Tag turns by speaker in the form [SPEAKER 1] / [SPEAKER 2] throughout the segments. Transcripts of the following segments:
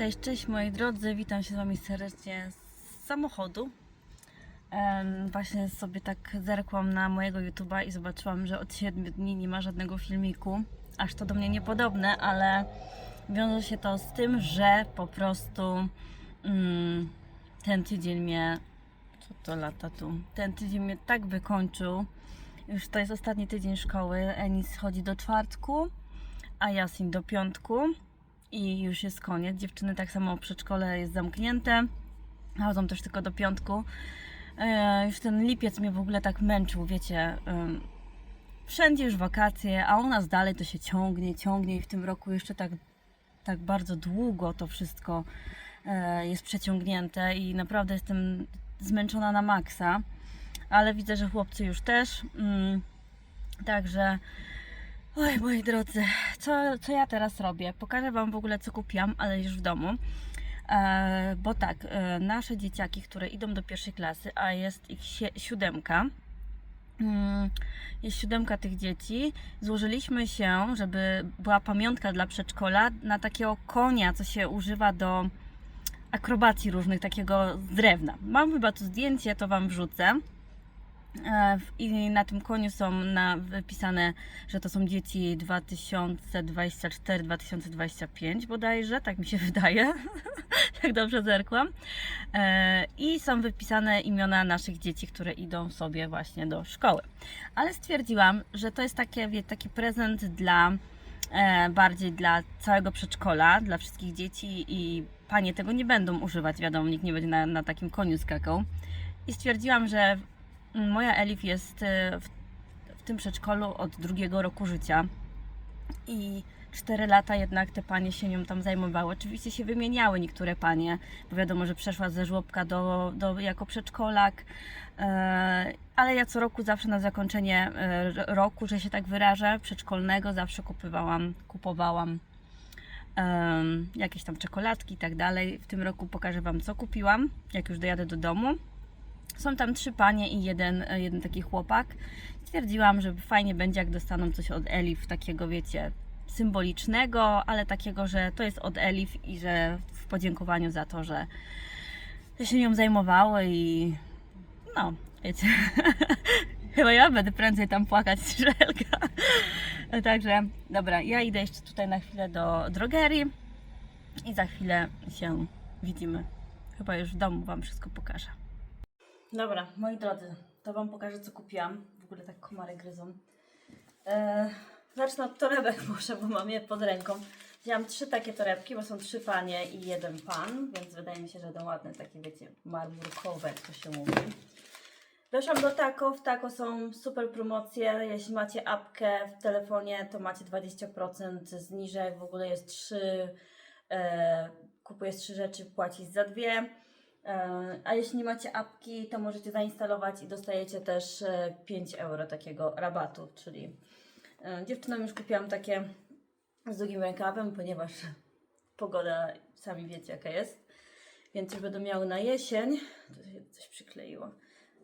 [SPEAKER 1] Cześć, cześć moi drodzy, witam się z Wami serdecznie z samochodu. Właśnie sobie tak zerkłam na mojego YouTube'a i zobaczyłam, że od 7 dni nie ma żadnego filmiku. Aż to do mnie niepodobne, ale wiąże się to z tym, że po prostu mm, ten tydzień mnie. Co to lata tu? Ten tydzień mnie tak wykończył. Już to jest ostatni tydzień szkoły. Enis chodzi do czwartku, a Jasin do piątku i już jest koniec. Dziewczyny tak samo przedszkole jest zamknięte. Chodzą też tylko do piątku. E, już ten lipiec mnie w ogóle tak męczył, wiecie. wszędzie już wakacje, a u nas dalej to się ciągnie, ciągnie i w tym roku jeszcze tak, tak bardzo długo to wszystko e, jest przeciągnięte i naprawdę jestem zmęczona na maksa. Ale widzę, że chłopcy już też. Mm, także Oj, moi drodzy, co, co ja teraz robię? Pokażę Wam w ogóle, co kupiłam, ale już w domu. E, bo tak, e, nasze dzieciaki, które idą do pierwszej klasy, a jest ich sie, siódemka, mm, jest siódemka tych dzieci, złożyliśmy się, żeby była pamiątka dla przedszkola na takiego konia, co się używa do akrobacji różnych, takiego z drewna. Mam chyba tu zdjęcie, to Wam wrzucę. E, I na tym koniu są na, wypisane, że to są dzieci 2024-2025 bodajże, tak mi się wydaje, jak dobrze zerkłam. E, I są wypisane imiona naszych dzieci, które idą sobie właśnie do szkoły. Ale stwierdziłam, że to jest takie, wie, taki prezent dla e, bardziej dla całego przedszkola, dla wszystkich dzieci i panie tego nie będą używać, wiadomo, nikt nie będzie na, na takim koniu skakał. I stwierdziłam, że Moja Elif jest e, w, w tym przedszkolu od drugiego roku życia i 4 lata jednak te panie się nią tam zajmowały. Oczywiście się wymieniały niektóre panie, bo wiadomo, że przeszła ze żłobka do, do, jako przedszkolak, e, ale ja co roku zawsze na zakończenie e, roku, że się tak wyrażę, przedszkolnego zawsze kupowałam, kupowałam jakieś tam czekoladki i tak dalej. W tym roku pokażę Wam, co kupiłam, jak już dojadę do domu. Są tam trzy panie i jeden, e, jeden taki chłopak. Stwierdziłam, że fajnie będzie, jak dostaną coś od Elif, takiego wiecie, symbolicznego, ale takiego, że to jest od Elif i że w podziękowaniu za to, że się nią zajmowały i no, wiecie. Chyba ja będę prędzej tam płakać niż Żelka. Także, dobra, ja idę jeszcze tutaj na chwilę do drogerii i za chwilę się widzimy. Chyba już w domu Wam wszystko pokażę. Dobra, moi drodzy, to Wam pokażę, co kupiłam. W ogóle tak komary gryzą. Eee, zacznę od torebek może, bo mam je pod ręką. Wzięłam trzy takie torebki, bo są trzy panie i jeden pan, więc wydaje mi się, że będą ładne, takie wiecie, marmurkowe, jak to się mówi. Weszłam do Taco, w Taco są super promocje, jeśli macie apkę w telefonie, to macie 20% zniżek, w ogóle jest trzy, e, kupujesz trzy rzeczy, płacisz za dwie. E, A jeśli nie macie apki, to możecie zainstalować i dostajecie też e, 5 euro takiego rabatu, czyli e, dziewczynom już kupiłam takie z długim rękawem, ponieważ pogoda, sami wiecie jaka jest, więc już będą miały na jesień. Tu się coś przykleiło.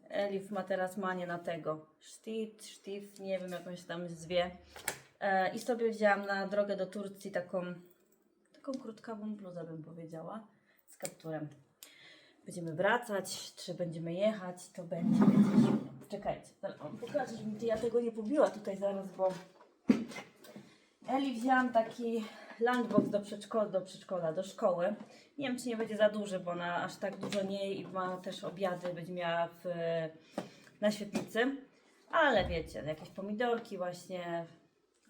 [SPEAKER 1] Elif ma teraz manię na tego. Sztit, sztif, nie wiem jak on się tam zwie. E, I sobie wzięłam na drogę do Turcji taką, taką krótkawą bluzę bym powiedziała, z kapturem będziemy wracać, czy będziemy jechać, to będzie zimno. Czekajcie, zaraz wam pokażę, żebym ja tego nie pobiła tutaj zaraz, bo Eli wzięłam taki lunchbox do przedszkola, do przedszkola, do szkoły. Nie wiem, czy nie będzie za duży, bo ona aż tak dużo nie i ma też obiady, będzie miała w, na świetlicy. Ale wiecie, jakieś pomidorki właśnie,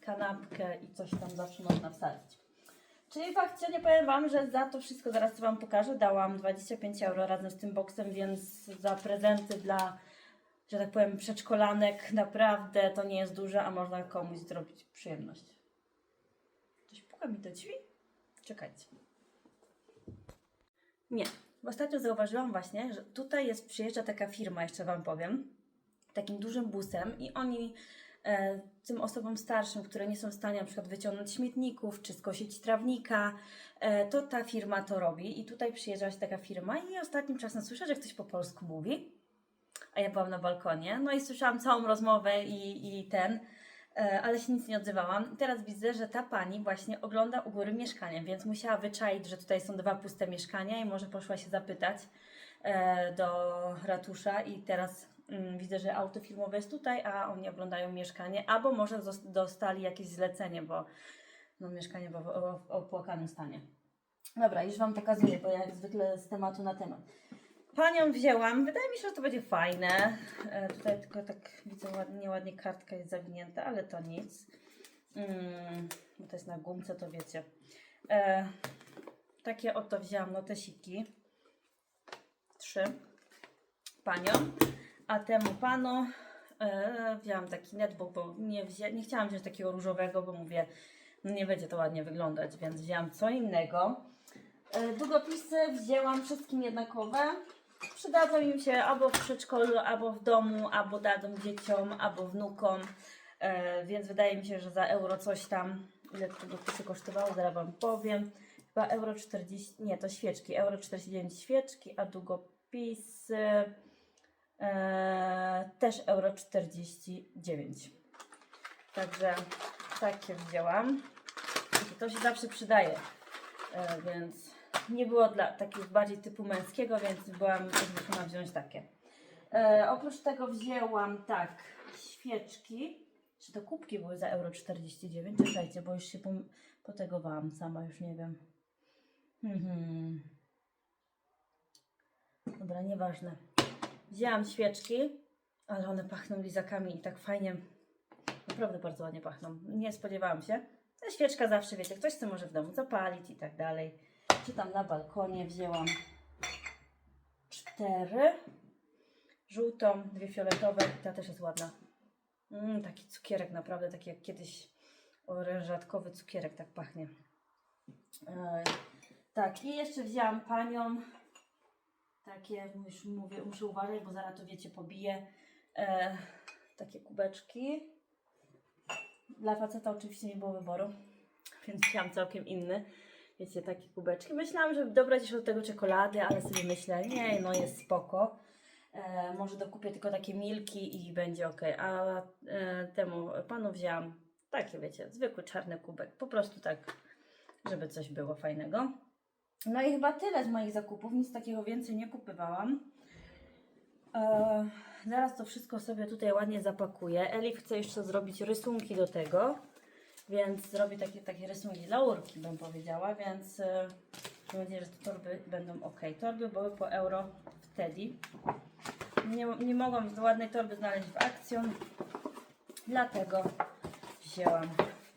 [SPEAKER 1] kanapkę i coś tam zawsze można wsadzić. Czyli faktycznie powiem Wam, że za to wszystko, zaraz co Wam pokażę, dałam 25 euro razem z tym boksem, więc za prezenty dla, że tak powiem, przedszkolanek naprawdę to nie jest duże, a można komuś zrobić przyjemność. Coś puka mi do drzwi? Czekajcie. Nie. Ostatnio zauważyłam właśnie, że tutaj jest, przyjeżdża taka firma, jeszcze Wam powiem, takim dużym busem i oni tym osobom starszym, które nie są w stanie na przykład wyciągnąć śmietników czy skosić trawnika, e, to ta firma to robi. I tutaj przyjeżdża się taka firma i ostatnim czasem słyszę, że ktoś po polsku mówi, a ja byłam na balkonie, no i słyszałam całą rozmowę i, i ten, E, ale się nic nie odzywałam. I teraz widzę, że ta pani właśnie ogląda u góry mieszkanie, więc musiała wyczaić, że tutaj są dwa puste mieszkania i może poszła się zapytać e, do ratusza i teraz widzę, że auto firmowe jest tutaj, a oni oglądają mieszkanie, albo może dostali jakieś zlecenie, bo no, mieszkanie było w, opłakanym stanie. Dobra, już Wam pokazuję, bo jak zwykle z tematu na temat. Panią wzięłam, wydaje mi się, że to będzie fajne. E, tutaj tylko tak widzę ładnie, nieładnie kartka jest zawinięta, ale to nic. Mm, bo to jest na gumce, to wiecie. E, takie oto wzięłam notesiki. Trzy. Panią. A temu panu e, wzięłam taki netbook, bo nie, wzię, nie chciałam wziąć takiego różowego, bo mówię, no nie będzie to ładnie wyglądać, więc wzięłam co innego. E, Długopisy wzięłam wszystkim jednakowe. Przydadzą im się albo w przedszkolu, albo w domu, albo dadzą dzieciom, albo wnukom. E, więc wydaje mi się, że za euro coś tam, ile te długopisy kosztowało, zaraz Wam powiem. Chyba euro 40, nie to świeczki, euro 49 świeczki, a długopisy e, też euro 49. Także takie wzięłam. To się zawsze przydaje. E, więc nie było dla takich bardziej typu męskiego, więc byłam zmuszona wziąć takie. E, oprócz tego wzięłam tak, świeczki. Czy to kubki były za euro 49? Czekajcie, bo już się potegowałam sama, już nie wiem. Mhm. Dobra, nieważne. Wzięłam świeczki, ale one pachną lizakami i tak fajnie. Naprawdę bardzo ładnie pachną. Nie spodziewałam się. Ta świeczka zawsze, wiecie, ktoś chce może w domu zapalić i tak dalej. Czy tam na balkonie wzięłam cztery. Żółtą, dwie fioletowe. Ta też jest ładna. Mm, taki cukierek, naprawdę taki jak kiedyś orężatkowy cukierek tak pachnie. Tak, i jeszcze wzięłam panią. Takie, już mówię, muszę uważać, bo zaraz to wiecie, pobiję. E, takie kubeczki. Dla faceta oczywiście nie było wyboru, więc wzięłam całkiem inny. Wiecie, takie kubeczki. Myślałam, żeby dobrać jeszcze do tego czekolady, ale sobie myślę, nie, no jest spoko. E, może dokupię tylko takie milki i będzie ok. A e, temu panu wzięłam takie, wiecie, zwykły czarny kubek. Po prostu tak, żeby coś było fajnego. No i chyba tyle z moich zakupów. Nic takiego więcej nie kupywałam. E, zaraz to wszystko sobie tutaj ładnie zapakuję. Eli chce jeszcze zrobić rysunki do tego, więc zrobię takie, takie rysunki dla Urki, bym powiedziała, więc e, mam nadzieję, że te torby będą ok. Torby były po euro wtedy. Nie, nie mogłam ładnej torby znaleźć w akcjon, dlatego wzięłam,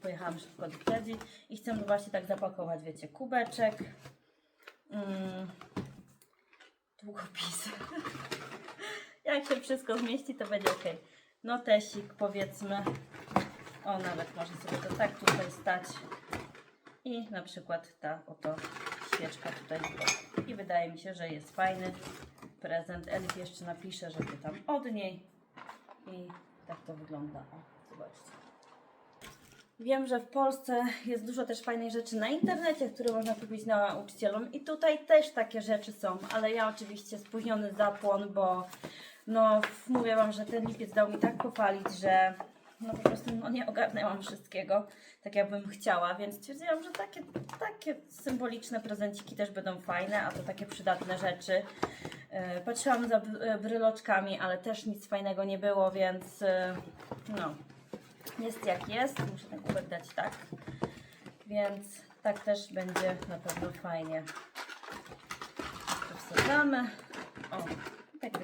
[SPEAKER 1] pojechałam szybko do Teddy i chcę właśnie tak zapakować, wiecie, kubeczek, mm, długopis. Jak się wszystko zmieści, to będzie ok. Notesik, powiedzmy. O, nawet może sobie to tak tutaj stać. I na przykład ta oto świeczka tutaj. I wydaje mi się, że jest fajny prezent. Elif jeszcze napisze, żeby tam od niej. I tak to wygląda. O, zobaczcie. Wiem, że w Polsce jest dużo też fajnych rzeczy na internecie, które można kupić nauczycielom i tutaj też takie rzeczy są, ale ja oczywiście spóźniony zapłon, bo no mówię Wam, że ten lipiec dał mi tak popalić, że no po prostu no, nie ogarnęłam wszystkiego tak jakbym chciała, więc stwierdziłam, że takie, takie symboliczne prezenciki też będą fajne, a to takie przydatne rzeczy. E, Patrzyłam za bryloczkami, ale też nic fajnego nie było, więc e, no jest jak jest. Muszę ten kubek dać tak. Więc tak też będzie na pewno fajnie. To wsadzamy. O, tak to.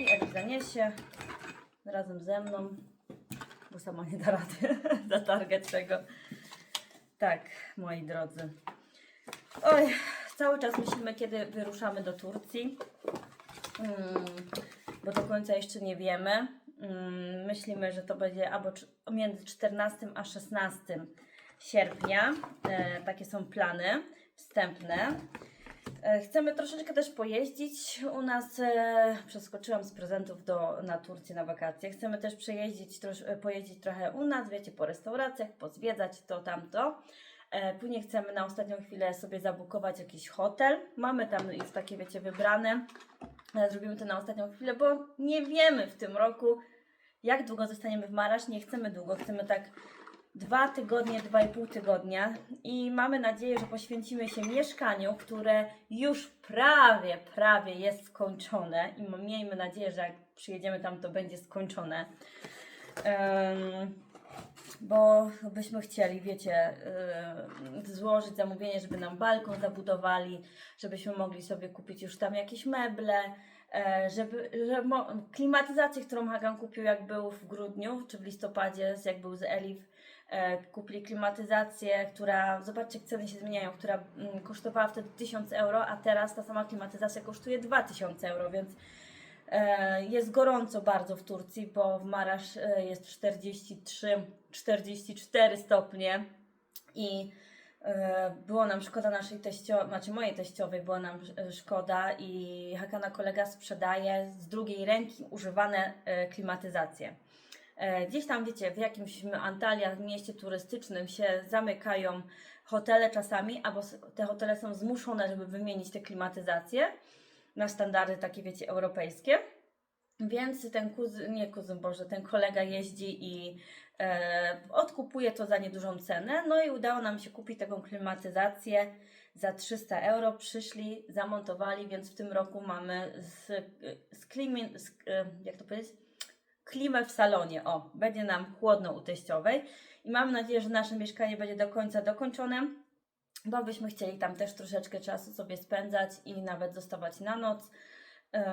[SPEAKER 1] I Elik zaniesie razem ze mną, bo sama nie da rady zatargać tego. Tak, moi drodzy. Oj, cały czas myślimy, kiedy wyruszamy do Turcji. Mm, bo do końca jeszcze nie wiemy. Mm, myślimy, że to będzie albo między 14 a 16 sierpnia. E, takie są plany wstępne. E, Chcemy troszeczkę też pojeździć. U nas e, przeskoczyłam z prezentów do, na Turcję na wakacje. Chcemy też przejeździć, trosz, pojeździć trochę u nas, wiecie, po restauracjach, pozwiedzać to, tamto. Później chcemy na ostatnią chwilę sobie zabukować jakiś hotel. Mamy tam już takie, wiecie, wybrane. Zrobimy to na ostatnią chwilę, bo nie wiemy w tym roku, jak długo zostaniemy w Marasz. Nie chcemy długo, chcemy tak dwa tygodnie, dwa i pół tygodnia i mamy nadzieję, że poświęcimy się mieszkaniu, które już prawie, prawie jest skończone i miejmy nadzieję, że jak przyjedziemy tam, to będzie skończone. Em, bo byśmy chcieli, wiecie, yy, złożyć zamówienie, żeby nam balkon zabudowali, żebyśmy mogli sobie kupić już tam jakieś meble, żeby, że klimatyzację, którą Hagan kupił jak był w grudniu, czy w listopadzie, jak był z Elif, e, kupili klimatyzację, która, zobaczcie jak ceny się zmieniają, która mm, kosztowała wtedy 1000 euro, a teraz ta sama klimatyzacja kosztuje 2000 euro, więc E, Jest gorąco bardzo w Turcji, bo w Marasz e, jest 43-44 stopnie i e, było nam szkoda naszej teściowej, znaczy mojej teściowej było nam e, szkoda i Hakana kolega sprzedaje z drugiej ręki używane e, klimatyzacje. E, Gdzieś tam, wiecie, w jakimś Antalya, w mieście turystycznym się zamykają hotele czasami, albo te hotele są zmuszone, żeby wymienić te klimatyzacje na standardy takie, wiecie, europejskie. Więc ten kuzyn, nie kuzyn, Boże, ten kolega jeździ i e, odkupuje to za niedużą cenę. No i udało nam się kupić taką klimatyzację za 300 euro. Przyszli, zamontowali, więc w tym roku mamy z, z, z e, jak to powiedzieć? Klimę w salonie. O, będzie nam chłodno u teściowej. I mam nadzieję, że nasze mieszkanie będzie do końca dokończone bo byśmy chcieli tam też troszeczkę czasu sobie spędzać i nawet zostawać na noc. Eee,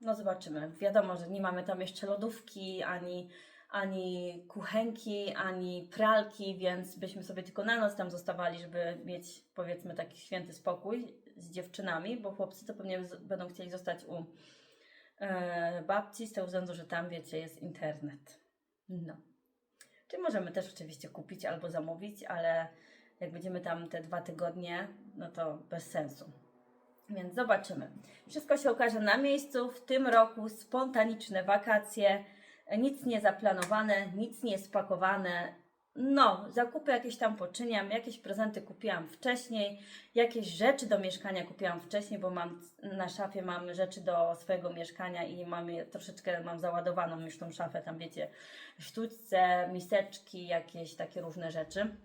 [SPEAKER 1] No zobaczymy. Wiadomo, że nie mamy tam jeszcze lodówki, ani, ani kuchenki, ani pralki, więc byśmy sobie tylko na noc tam zostawali, żeby mieć powiedzmy taki święty spokój z dziewczynami, bo chłopcy to pewnie będą chcieli zostać u e, babci z tego względu, że tam wiecie jest internet. No. Czy możemy też oczywiście kupić albo zamówić, ale jak będziemy tam te dwa tygodnie, no to bez sensu. Więc zobaczymy. Wszystko się okaże na miejscu. W tym roku spontaniczne wakacje, nic nie zaplanowane, nic nie spakowane. No, zakupy jakieś tam poczyniam, jakieś prezenty kupiłam wcześniej, jakieś rzeczy do mieszkania kupiłam wcześniej, bo mam na szafie mam rzeczy do swojego mieszkania i mam je, troszeczkę mam załadowaną już tą szafę, tam wiecie, sztućce, miseczki, jakieś takie różne rzeczy.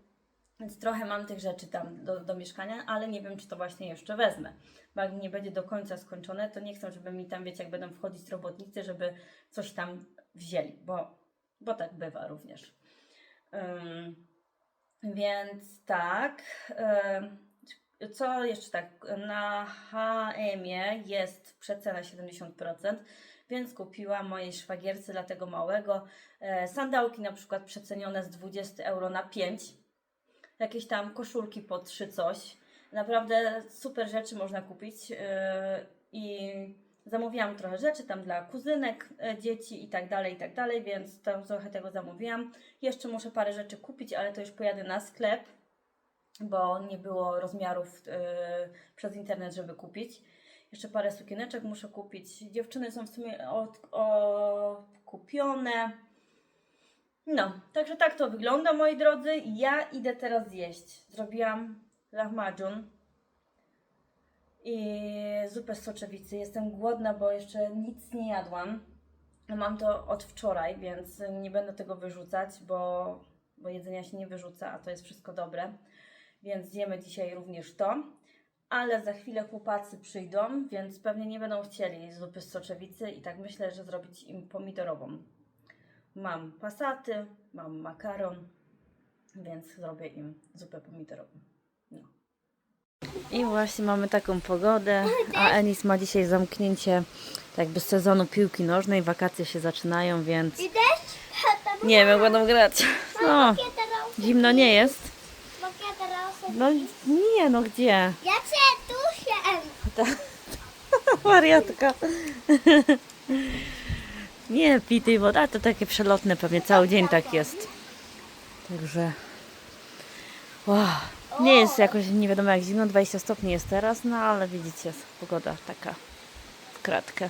[SPEAKER 1] Więc trochę mam tych rzeczy tam do, do mieszkania, ale nie wiem, czy to właśnie jeszcze wezmę. Bo jak nie będzie do końca skończone, to nie chcę, żeby mi tam, wiecie, jak będą wchodzić robotnicy, żeby coś tam wzięli, bo, bo tak bywa również. Ym, więc tak. ym, co jeszcze tak? Na HM-ie jest przecena 70%, więc kupiłam mojej szwagierce dla tego małego e, sandałki na przykład przecenione z 20 euro na 5 jakieś tam koszulki po trzy coś. Naprawdę super rzeczy można kupić yy, i zamówiłam trochę rzeczy tam dla kuzynek, e, dzieci i tak dalej, i tak dalej, więc tam trochę tego zamówiłam. Jeszcze muszę parę rzeczy kupić, ale to już pojadę na sklep, bo nie było rozmiarów yy, przez internet, żeby kupić. Jeszcze parę sukieneczek muszę kupić. Dziewczyny są w sumie od, o, kupione. No, także tak to wygląda, moi drodzy. Ja idę teraz zjeść. Zrobiłam lahmacun i zupę z soczewicy. Jestem głodna, bo jeszcze nic nie jadłam. Mam to od wczoraj, więc nie będę tego wyrzucać, bo, bo jedzenia się nie wyrzuca, a to jest wszystko dobre. Więc zjemy dzisiaj również to. Ale za chwilę chłopacy przyjdą, więc pewnie nie będą chcieli zupy z soczewicy i tak myślę, że zrobić im pomidorową. Mam pasaty, mam makaron, więc zrobię im zupę pomidorową. No. I właśnie mamy taką pogodę, a Enis ma dzisiaj zamknięcie tak jakby sezonu piłki nożnej, wakacje się zaczynają, więc nie wiem jak będą grać. No, zimno nie jest. No nie, no gdzie?
[SPEAKER 2] Ja cię duszę.
[SPEAKER 1] Wariatka. Nie pij tej wody, a to takie przelotne pewnie cały dzień tak jest. Także wow. nie jest jakoś nie wiadomo jak zimno, 20 stopni jest teraz, no ale widzicie, pogoda taka w kratkę.